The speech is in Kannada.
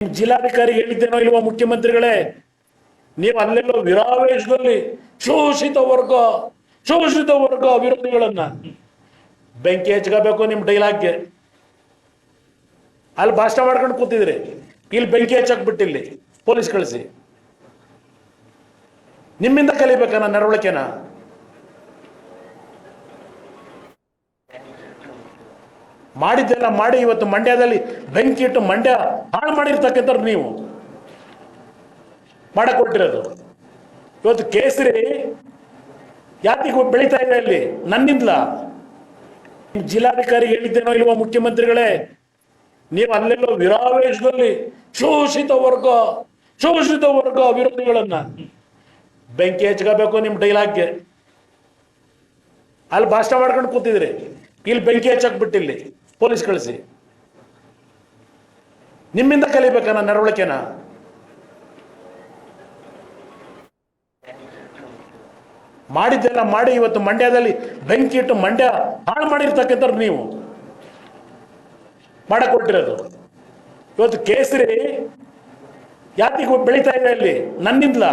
ಜಿಲ್ಲಾಧಿಕಾರಿ ಹೇಳಿದ್ದೇನೋ ಇಲ್ವಾ ಮುಖ್ಯಮಂತ್ರಿಗಳೇ, ನೀವು ಅಲ್ಲೆಲ್ಲೋ ವಿರಾವೇಶದಲ್ಲಿ ಶೋಷಿತ ವರ್ಗ ಶೋಷಿತ ವರ್ಗ ವಿರೋಧಿಗಳನ್ನ ಬೆಂಕಿ ಹಚ್ಕೋಬೇಕು ನಿಮ್ ಡೈಲಾಗ್ಗೆ ಅಲ್ಲಿ ಭಾಷಣ ಮಾಡ್ಕೊಂಡು ಕೂತಿದ್ರಿ. ಇಲ್ಲಿ ಬೆಂಕಿ ಹಚ್ಚಕ್ ಬಿಟ್ಟಿಲ್ಲಿ ಪೊಲೀಸ್ ಕಳಿಸಿ. ನಿಮ್ಮಿಂದ ಕಲಿಬೇಕನ ನಡವಳಿಕೆನ? ಮಾಡಿದ್ದೆಲ್ಲ ಮಾಡಿ ಇವತ್ತು ಮಂಡ್ಯದಲ್ಲಿ ಬೆಂಕಿ ಇಟ್ಟು ಮಂಡ್ಯ ಹಾಳು ಮಾಡಿರ್ತಕ್ಕಂಥವ್ರು ನೀವು. ಮಾಡಕೊಟ್ಟಿರೋದು. ಇವತ್ತು ಕೇಸರಿ ಯಾತಿಗೆ ಬೆಳೀತಾ ಇದೆ ಅಲ್ಲಿ ನನ್ನಿಂದಲ? ಜಿಲ್ಲಾಧಿಕಾರಿ ಹೇಳಿದ್ದೇನೋ ಇಲ್ವಾ ಮುಖ್ಯಮಂತ್ರಿಗಳೇ? ನೀವು ಅಲ್ಲೆಲ್ಲೋ ವಿರಾವೇಶದಲ್ಲಿ ಶೋಷಿತ ವರ್ಗ ಶೋಷಿತ ವರ್ಗ ವಿರೋಧಿಗಳನ್ನ. ಬೆಂಕಿ ಹಚ್ಕೋಬೇಕು ನಿಮ್ ಡೈಲಾಗ್ಗೆ. ಅಲ್ಲಿ ಭಾಷಣ ಮಾಡ್ಕೊಂಡು ಕೂತಿದ್ರಿ. ಇಲ್ಲಿ ಬೆಂಕಿ ಹಚ್ಚಾಕ್ಬಿಟ್ಟಿಲ್ಲಿ, ಪೊಲೀಸ್ ಕಳಿಸಿ. ನಿಮ್ಮಿಂದ ಕಲಿಬೇಕನ ನಡವಳಿಕೆನ? ಮಾಡಿದ್ದೆಲ್ಲ ಮಾಡಿ, ಇವತ್ತು ಮಂಡ್ಯದಲ್ಲಿ ಬೆಂಕಿ ಇಟ್ಟು ಮಂಡ್ಯ ಹಾಳು ಮಾಡಿರ್ತಕ್ಕಂಥವ್ರು ನೀವು. ಮಾಡಕ್ ಕೊಟ್ಟಿರೋದು ಇವತ್ತು ಕೇಸರಿ ಯಾತಿಗೂ ಬೆಳೀತಾ ಇದೆ ಅಲ್ಲಿ, ನನ್ನಿಂದಲ?